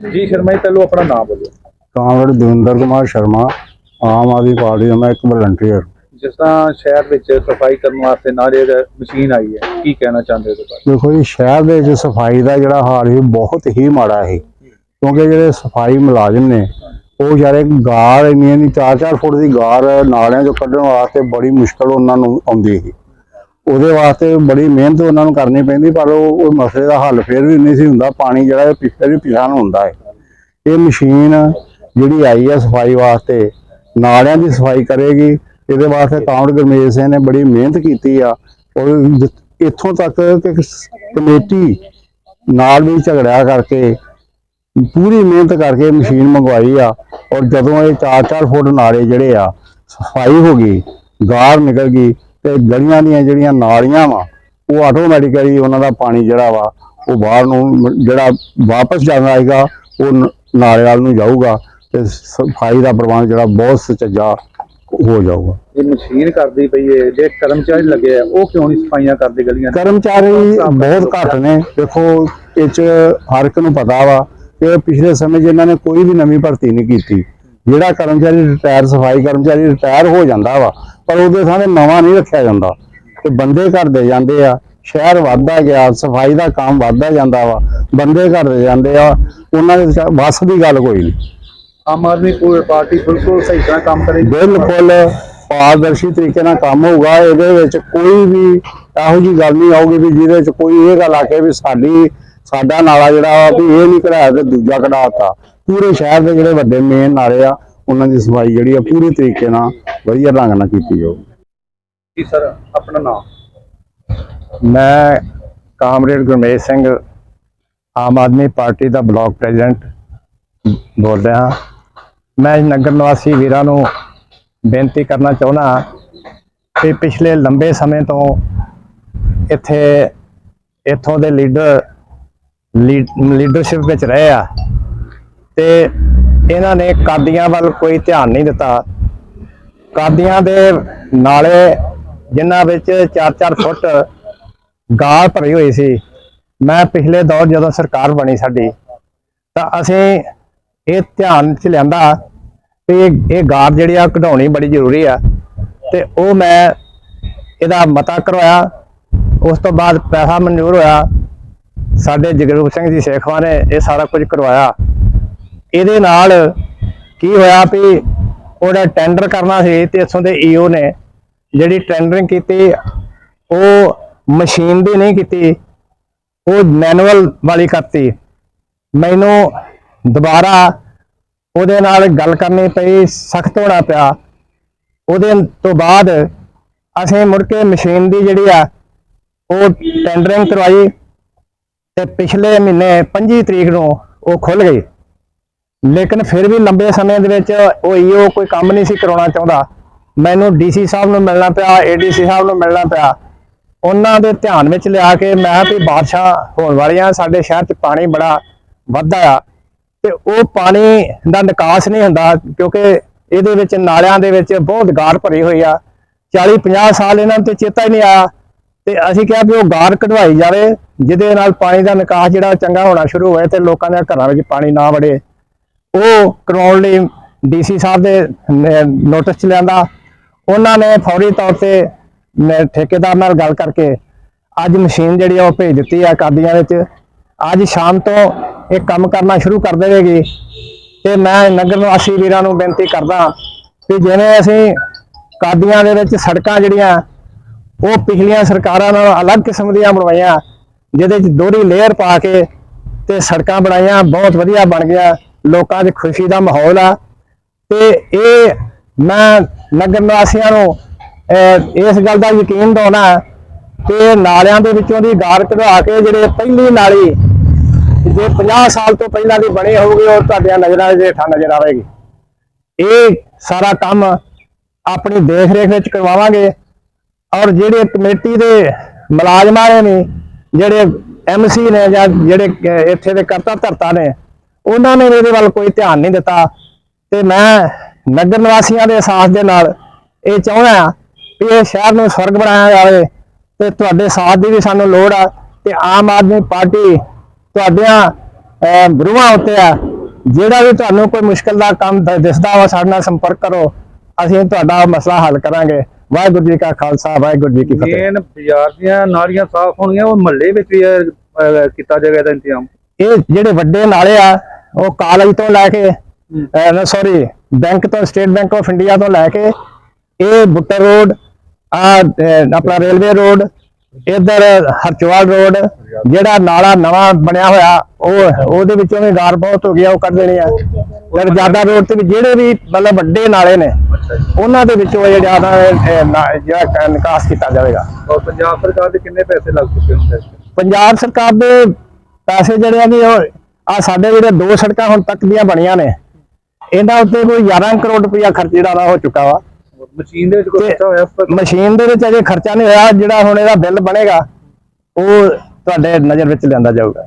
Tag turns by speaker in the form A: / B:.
A: ਜੀ ਸ਼ਰਮਾ ਜੀ ਪਹਿਲੋਂ ਆਪਣਾ ਨਾਮ ਬੋਲੋ।
B: ਕਾਮਰੇਡ ਦਵਿੰਦਰ ਕੁਮਾਰ ਸ਼ਰਮਾ ਆਮ ਆਦਮੀ ਪਾਰਟੀ ਦਾ ਮੈਂ ਇੱਕ ਵਲੰਟੀਅਰ।
A: ਜਿਸ ਤਰ੍ਹਾਂ ਸ਼ਹਿਰ ਵਿੱਚ ਸਫ਼ਾਈ ਕਰਨ ਵਾਸਤੇ ਨਾਲੇ ਦਾ ਮਸ਼ੀਨ ਆਈ ਹੈ ਕੀ ਕਹਿਣਾ ਚਾਹੁੰਦੇ ਹੋ ਬਾਰੇ?
B: ਦੇਖੋ ਜੀ ਸ਼ਹਿਰ ਦੇ ਵਿੱਚ ਸਫ਼ਾਈ ਦਾ ਜਿਹੜਾ ਹਾਲ ਸੀ ਬਹੁਤ ਹੀ ਮਾੜਾ ਸੀ। ਕਿਉਂਕਿ ਜਿਹੜੇ ਸਫ਼ਾਈ ਮੁਲਾਜ਼ਮ ਨੇ ਉਹ ਵਿਚਾਰੇ ਗਾਰ ਇੰਨੀ ਨਹੀਂ 4-4 ਫੁੱਟ ਦੀ ਗਾਰ ਨਾਲਿਆਂ ਚੋਂ ਕੱਢਣ ਵਾਸਤੇ ਬੜੀ ਮੁਸ਼ਕਲ ਉਹਨਾਂ ਨੂੰ ਆਉਂਦੀ ਸੀ। ਉਹਦੇ ਵਾਸਤੇ ਬੜੀ ਮਿਹਨਤ ਉਹਨਾਂ ਨੂੰ ਕਰਨੀ ਪੈਂਦੀ, ਪਰ ਉਹ ਮਸਲੇ ਦਾ ਹੱਲ ਫਿਰ ਵੀ ਨਹੀਂ ਸੀ ਹੁੰਦਾ। ਪਾਣੀ ਜਿਹੜਾ ਪਿੱਛੇ ਵੀ ਪਿਛਾਣ ਹੁੰਦਾ ਹੈ। ਇਹ ਮਸ਼ੀਨ ਜਿਹੜੀ ਆਈ ਹੈ ਸਫ਼ਾਈ ਵਾਸਤੇ, ਨਾਲਿਆਂ ਦੀ ਸਫ਼ਾਈ ਕਰੇਗੀ। ਇਹਦੇ ਵਾਸਤੇ ਕਾਮੜ ਗਰਮੇਸ਼ ਸਿੰਘ ਨੇ ਬੜੀ ਮਿਹਨਤ ਕੀਤੀ ਆ। ਔਰ ਇੱਥੋਂ ਤੱਕ ਕਿ ਕਮੇਟੀ ਨਾਲ ਵੀ ਝਗੜਿਆ ਕਰਕੇ, ਪੂਰੀ ਮਿਹਨਤ ਕਰਕੇ ਮਸ਼ੀਨ ਮੰਗਵਾਈ ਆ। ਔਰ ਜਦੋਂ ਇਹ 4-4 ਫੁੱਟ ਨਾਲੇ ਜਿਹੜੇ ਆ, ਸਫ਼ਾਈ ਹੋ ਗਈ, ਗਾਰ ਨਿਕਲ ਗਈ ਤੇ ਗਲੀਆਂ ਦੀਆਂ ਜਿਹੜੀਆਂ ਨਾਲੀਆਂ ਵਾ ਉਹ ਆਟੋਮੈਟਿਕਲੀ ਉਹਨਾਂ ਦਾ ਪਾਣੀ ਜਿਹੜਾ ਵਾ ਉਹ ਬਾਹਰ ਨੂੰ ਜਿਹੜਾ ਵਾਪਸ ਜਾਂਦਾ ਆਏਗਾ ਉਹ ਨ- ਨਾਲੇ ਵੱਲ ਨੂੰ ਜਾਊਗਾ ਤੇ ਸਫ਼ਾਈ ਦਾ ਪ੍ਰਬੰਧ ਜਿਹੜਾ ਬਹੁਤ ਸੁਚੱਜਾ ਹੋ ਜਾਊਗਾ।
A: ਇਹ ਮਸ਼ੀਨ ਕਰਦੀ ਪਈ ਹੈ ਜੇ ਕਰਮਚਾਰੀ ਲੱਗੇ ਆ ਉਹ ਕਿਉਂ ਨਹੀਂ ਸਫਾਈਆਂ ਕਰਦੇ ਗਲੀਆਂ?
B: ਕਰਮਚਾਰੀ ਬਹੁਤ ਘੱਟ ਨੇ। ਦੇਖੋ ਇਹ ਚ ਹਰ ਇੱਕ ਨੂੰ ਪਤਾ ਵਾ ਕਿ ਪਿਛਲੇ ਸਮੇਂ 'ਚ ਇਹਨਾਂ ਨੇ ਕੋਈ ਵੀ ਨਵੀਂ ਭਰਤੀ ਨਹੀਂ ਕੀਤੀ। ਜਿਹੜਾ ਕਰਮਚਾਰੀ ਰਿਟਾਇਰ ਸਫ਼ਾਈ ਕਰਮਚਾਰੀ ਰਿਟਾਇਰ ਹੋ ਜਾਂਦਾ ਵਾ ਪਰ ਉਹਦੇ ਸਾਹਮਣੇ ਨਵਾਂ ਨਹੀਂ ਰੱਖਿਆ ਜਾਂਦਾ। ਤੇ ਬੰਦੇ ਘਟਦੇ ਜਾਂਦੇ ਆ ਸ਼ਹਿਰ ਵੱਧਦਾ ਗਿਆ ਸਫ਼ਾਈ ਦਾ ਕੰਮ ਵੱਧਦਾ ਜਾਂਦਾ ਵਾ ਬੰਦੇ ਘਟਦੇ ਜਾਂਦੇ ਆ ਉਹਨਾਂ ਦੇ ਵੱਸ ਦੀ ਗੱਲ ਕੋਈ ਨਹੀਂ।
A: ਆਮ ਆਦਮੀ ਪੂਰੀ ਪਾਰਟੀ ਬਿਲਕੁਲ ਸਹੀ ਤਰ੍ਹਾਂ ਕੰਮ ਕਰੇਗੀ
B: ਬਿਲਕੁਲ ਪਾਰਦਰਸ਼ੀ ਤਰੀਕੇ ਨਾਲ ਕੰਮ ਹੋਊਗਾ ਇਹਦੇ ਵਿੱਚ ਕੋਈ ਵੀ ਇਹੋ ਜੀ ਗੱਲ ਨਹੀਂ ਆਊਗੀ ਵੀ ਜਿਹਦੇ ਵਿੱਚ ਕੋਈ ਇਹ ਗੱਲ ਆ ਕੇ ਵੀ ਸਾਡੀ ਸਾਡਾ ਨਾਲਾ ਜਿਹੜਾ ਵਾ ਵੀ ਇਹ ਨਹੀਂ ਕਢਾਇਆ ਤੇ ਦੂਜਾ ਕਢਾਤਾ ਪੂਰੇ ਸ਼ਹਿਰ ਦੇ ਜਿਹੜੇ ਵੱਡੇ ਮੇਨ ਨਾਲੇ ਆ ਉਹਨਾਂ ਦੀ ਸਫ਼ਾਈ ਜਿਹੜੀ ਆ ਪੂਰੀ ਤਰੀਕੇ ਨਾਲ ਵਧੀਆ ਢੰਗ ਨਾਲ ਕੀਤੀ ਜਾਊਗੀ
A: ਜੀ ਸਰ ਆਪਣਾ ਨਾਮ?
B: ਮੈਂ ਕਾਮਰੇਡ ਗੁਰਮੇਸ਼ ਸਿੰਘ ਆਮ ਆਦਮੀ ਪਾਰਟੀ ਦਾ ਬਲਾਕ ਪ੍ਰੈਜ਼ੀਡੈਂਟ ਬੋਲ ਰਿਹਾ ਹਾਂ। ਮੈਂ ਨਗਰ ਨਿਵਾਸੀ ਵੀਰਾਂ ਨੂੰ ਬੇਨਤੀ ਕਰਨਾ ਚਾਹੁੰਦਾ ਕਿ ਪਿਛਲੇ ਲੰਬੇ ਸਮੇਂ ਤੋਂ ਇੱਥੇ ਇੱਥੋਂ ਦੇ ਲੀਡਰ ਲੀਡਰਸ਼ਿਪ ਵਿੱਚ ਰਹੇ ਆ। ਤੇ ਇਹਨਾਂ ਨੇ ਕਾਦੀਆਂ ਵੱਲ ਕੋਈ ਧਿਆਨ ਨਹੀਂ ਦਿੱਤਾ। ਕਾਦੀਆਂ ਦੇ ਨਾਲੇ ਜਿਨ੍ਹਾਂ ਵਿੱਚ 4-4 ਫੁੱਟ ਗਾਲ ਭਰੀ ਹੋਈ ਸੀ, ਮੈਂ ਪਿਛਲੇ ਦੌਰ ਜਦੋਂ ਸਰਕਾਰ ਬਣੀ ਸਾਡੀ, ਤਾਂ ਅਸੀਂ ਇਹ ਧਿਆਨ ਚ ਲਿਆਂਦਾ ਕਿ ਇਹ- ਗਾਰ ਜਿਹੜੀ ਆ ਕਢਾਉਣੀ ਬੜੀ ਜ਼ਰੂਰੀ ਆ ਤੇ ਉਹ ਮੈਂ ਇਹਦਾ ਮਤਾ ਕਰਵਾਇਆ। ਉਸ ਤੋਂ ਬਾਅਦ ਪੈਸਾ ਮਨਜ਼ੂਰ ਹੋਇਆ। ਸਾਡੇ ਜਗਰੂਪ ਸਿੰਘ ਜੀ, ਸੇਖਵਾ ਨੇ ਇਹ ਸਾਰਾ ਕੁਝ ਕਰਵਾਇਆ। ਇਹਦੇ ਨਾਲ ਕੀ ਹੋਇਆ ਵੀ ਉਹਦਾ ਟੈਂਡਰ ਕਰਨਾ ਸੀ ਤੇ ਇਥੋਂ ਦੇ ਈਓ ਨੇ ਜਿਹੜੀ ਟੈਂਡਰਿੰਗ ਕੀਤੀ, ਉਹ ਮਸ਼ੀਨ ਦੀ ਨਹੀਂ ਕੀਤੀ, ਉਹ ਮੈਨੂਅਲ ਵਾਲੀ ਕਰਤੀ। ਮੈਨੂੰ ਦੁਬਾਰਾ ਉਹਦੇ ਨਾਲ ਗੱਲ ਕਰਨੀ ਪਈ, ਸਖਤ ਹੋਣਾ ਪਿਆ। ਉਹਦੇ ਤੋਂ ਬਾਅਦ ਅਸੀਂ ਮੁੜ ਕੇ ਮਸ਼ੀਨ ਦੀ ਜਿਹੜੀ ਆ, ਉਹ ਟੈਂਡਰਿੰਗ ਕਰਵਾਈ ਤੇ ਪਿਛਲੇ ਮਹੀਨੇ 25 ਤਰੀਕ ਨੂੰ ਉਹ ਖੁੱਲ ਗਈ। ਲੇਕਿਨ ਫਿਰ ਵੀ ਲੰਬੇ ਸਮੇਂ ਦੇ ਵਿੱਚ ਉਹ ਈਓ ਕੋਈ ਕੰਮ ਨਹੀਂ ਸੀ ਕਰਾਉਣਾ ਚਾਹੁੰਦਾ। ਮੈਨੂੰ ਡੀਸੀ ਸਾਹਿਬ ਨੂੰ ਮਿਲਣਾ ਪਿਆ ਏਡੀਸੀ ਸਾਹਿਬ ਨੂੰ ਮਿਲਣਾ ਪਿਆ। ਉਹਨਾਂ ਦੇ ਧਿਆਨ ਵਿੱਚ ਲਿਆ ਕੇ ਮੈਂ ਵੀ ਬਾਰਿਸ਼ਾਂ ਹੋਣ ਵਾਲੀਆਂ, ਸਾਡੇ ਸ਼ਹਿਰ 'ਚ ਪਾਣੀ ਬੜਾ ਵੱਧਦਾ ਆ। ਤੇ ਉਹ ਪਾਣੀ ਦਾ ਨਿਕਾਸ ਨਹੀਂ ਹੁੰਦਾ, ਕਿਉਂਕਿ ਇਹਦੇ ਵਿੱਚ ਨਾਲਿਆਂ ਦੇ ਵਿੱਚ ਬਹੁਤ ਗਾਰ ਭਰੀ ਹੋਈ ਆ। 40 50 ਸਾਲ ਇਹਨਾਂ ਨੂੰ ਤੇ ਚੇਤਾ ਹੀ ਨਹੀਂ ਆਇਆ। ਤੇ ਅਸੀਂ ਕਿਹਾ ਵੀ ਉਹ ਗਾਰ ਕਢਵਾਈ ਜਾਵੇ, ਜਿਹਦੇ ਨਾਲ ਪਾਣੀ ਦਾ ਨਿਕਾਸ ਜਿਹੜਾ ਚੰਗਾ ਹੋਣਾ ਸ਼ੁਰੂ ਹੋਏ ਤੇ ਲੋਕਾਂ ਦੇ ਘਰਾਂ ਵਿੱਚ ਪਾਣੀ ਨਾ ਵੜੇ। ਉਹ ਕਰਵਾਉਣ ਲਈ ਡੀਸੀ ਸਾਹਿਬ ਦੇ ਨੋਟਿਸ ਚ ਲਿਆਂਦਾ। ਉਹਨਾਂ ਨੇ ਫੌਰੀ ਤੌਰ ਤੇ ਮੈਂ ਠੇਕੇਦਾਰ ਨਾਲ ਗੱਲ ਕਰਕੇ ਅੱਜ ਮਸ਼ੀਨ ਜਿਹੜੀ ਆ ਉਹ ਭੇਜ ਦਿੱਤੀ ਆ ਕਾਦੀਆਂ ਵਿੱਚ। ਅੱਜ ਸ਼ਾਮ ਤੋਂ ਇਹ ਕੰਮ ਕਰਨਾ ਸ਼ੁਰੂ ਕਰ ਦੇਵੇਗੀ। ਤੇ ਮੈਂ ਨਗਰ ਨਿਵਾਸੀ ਵੀਰਾਂ ਨੂੰ ਬੇਨਤੀ ਕਰਦਾ ਕਿ ਜਿਵੇਂ ਅਸੀਂ ਕਾਦੀਆਂ ਦੇ ਵਿੱਚ ਸੜਕਾਂ ਜਿਹੜੀਆਂ, ਉਹ ਪਿਛਲੀਆਂ ਸਰਕਾਰਾਂ ਨਾਲ ਅਲੱਗ ਕਿਸਮ ਦੀਆਂ ਬਣਵਾਈਆਂ, ਜਿਹਦੇ ਚ ਦੋਹਰੀ ਲੇਅਰ ਪਾ ਕੇ ਤੇ ਸੜਕਾਂ ਬਣਾਈਆਂ, ਬਹੁਤ ਵਧੀਆ ਬਣ ਗਿਆ। ਲੋਕਾਂ 'ਚ ਖੁਸ਼ੀ ਦਾ ਮਾਹੌਲ ਆ। ਤੇ ਇਹ ਮੈਂ ਨਗਰ ਨਿਵਾਸੀਆਂ ਨੂੰ ਇਸ ਗੱਲ ਦਾ ਯਕੀਨ ਦਿਵਾਉਣਾ ਕਿ ਨਾਲਿਆਂ ਦੇ ਵਿੱਚੋਂ ਦੀ ਗਾਰ ਕਢਵਾ ਕੇ ਜਿਹੜੇ ਪਹਿਲੀ ਨਾਲੀ, ਜੇ 50 ਸਾਲ ਤੋਂ ਪਹਿਲਾਂ ਦੀ ਬਣੇ ਹੋਊਗੇ, ਉਹ ਤੁਹਾਡੀਆਂ ਨਜ਼ਰਾਂ ਦੇ ਹੇਠਾਂ ਨਜ਼ਰ ਆਵੇਗੀ। ਇਹ ਸਾਰਾ ਕੰਮ ਆਪਣੀ ਦੇਖ ਰੇਖ ਵਿੱਚ ਕਰਵਾਵਾਂਗੇ ਔਰ ਜਿਹੜੇ ਕਮੇਟੀ ਦੇ ਮੁਲਾਜ਼ਮਾਂ ਨੇ ਵੀ, ਜਿਹੜੇ ਐਮਸੀ ਨੇ ਜਾਂ ਜਿਹੜੇ ਇੱਥੇ ਦੇ ਕਰਤਾ ਧਰਤਾ ਨੇ ਉਹਨਾਂ ਨੇ ਇਹਦੇ ਵੱਲ ਕੋਈ ਧਿਆਨ ਨਹੀਂ ਦਿੱਤਾ ਤੇ ਮੈਂ ਨਗਰ ਨਿਵਾਸੀਆਂ ਦੇ ਸਾਥ ਦੇ ਨਾਲ ਇਹ ਚਾਹੁੰਦਾ ਵੀ ਇਹ ਸ਼ਹਿਰ ਨੂੰ ਸਵਰਗ ਬਣਾਇਆ ਜਾਵੇ ਤੇ ਤੁਹਾਡੇ ਸਾਥ ਦੀ ਵੀ ਸਾਨੂੰ ਲੋੜ ਆ ਤੇ ਆਮ ਆਦਮੀ ਪਾਰਟੀ ਤੁਹਾਡਿਆਂ ਬਰੂਹਾਂ ਉੱਤੇ ਆ। ਜਿਹੜਾ ਵੀ ਤੁਹਾਨੂੰ ਕੋਈ ਮੁਸ਼ਕਲ ਦਾ ਕੰਮ ਦ- ਦਿਸਦਾ ਵਾ ਸਾਡੇ ਨਾਲ ਸੰਪਰਕ ਕਰੋ। ਅਸੀਂ ਤੁਹਾਡਾ ਮਸਲਾ ਹੱਲ ਕਰਾਂਗੇ। ਵਾਹਿਗੁਰੂ ਜੀ ਕਾ ਖਾਲਸਾ ਵਾਹਿਗੁਰੂ ਜੀ ਕੀ ਫਤਿਹ।
A: ਮੇਨ ਬਾਜ਼ਾਰ ਦੀਆਂ ਨਾਲੀਆਂ ਸਾਫ਼ ਹੋਣਗੀਆਂ ਉਹ ਮਹੱਲੇ ਵਿੱਚ ਵੀ ਕੀਤਾ ਜਾਏਗਾ ਇਹਦਾ ਇੰਤਜ਼ਾਮ।
B: ਇਹ ਜਿਹੜੇ ਵੱਡੇ ਨਾਲੇ ਆ ਉਹ ਕਾਲਜ ਤੋਂ ਲੈ ਕੇ ਸੌਰੀ ਬੈਂਕ ਤੋਂ ਸਟੇਟ ਬੈਂਕ ਆਫ ਇੰਡੀਆ ਤੋਂ ਲੈ ਕੇ ਇਹ ਬੁੱਟਰ ਰੋਡ ਆ ਆਪਣਾ ਰੇਲਵੇ ਰੋਡ ਇਧਰ ਹਰਚਵਾਲ ਰੋਡ ਜਿਹੜਾ ਨਾਲਾ ਨਵਾਂ ਬਣਿਆ ਹੋਇਆ ਉਹ ਉਹਦੇ ਵਿੱਚੋਂ ਵੀ ਗਾਰ ਬਹੁਤ ਹੋ ਗਿਆ ਉਹ ਕੱਢ ਦੇਣੀ ਆ। ਫਿਰ ਜ਼ਿਆਦਾ ਰੋਡ ਤੇ ਵੀ ਜਿਹੜੇ ਵੀ ਮਤਲਬ ਵੱਡੇ ਨਾਲੇ ਨੇ ਉਹਨਾਂ ਦੇ ਵਿੱਚੋਂ ਇਹ ਜ਼ਿਆਦਾ ਜਿਹੜਾ ਨਿਕਾਸ ਕੀਤਾ ਜਾਵੇਗਾ।
A: ਔਰ ਪੰਜਾਬ ਸਰਕਾਰ ਦੇ ਕਿੰਨੇ ਪੈਸੇ ਲੱਗ ਚੁੱਕੇ ਤੱਕ
B: ਪੰਜਾਬ ਸਰਕਾਰ ਦੇ ਪੈਸੇ ਜਿਹੜੇ ਆ ਨੇ ਉਹ ਆ ਸਾਡੇ ਜਿਹੜੇ ਦੋ ਸੜਕਾਂ ਹੁਣ ਤੱਕ ਦੀਆਂ ਬਣੀਆਂ ਨੇ। ਇਹਨਾਂ ਉੱਤੇ ਕੋਈ 11 ਕਰੋੜ ਰੁਪਇਆ ਖਰਚ ਜਿਹੜਾ ਹੋ ਚੁੱਕਾ ਵਾ।
A: ਮਸ਼ੀਨ ਦੇ ਵਿੱਚ ਕੋਈ ਖਰਚਾ ਹੋਇਆ
B: ਮਸ਼ੀਨ ਦੇ ਵਿੱਚ ਅਜੇ ਖਰਚਾ ਨਹੀਂ ਹੋਇਆ ਜਿਹੜਾ ਹੁਣ ਇਹਦਾ ਬਿੱਲ ਬਣੇਗਾ ਉਹ ਤੁਹਾਡੇ ਨਜ਼ਰ ਵਿੱਚ ਲਿਆਂਦਾ ਜਾਊਗਾ.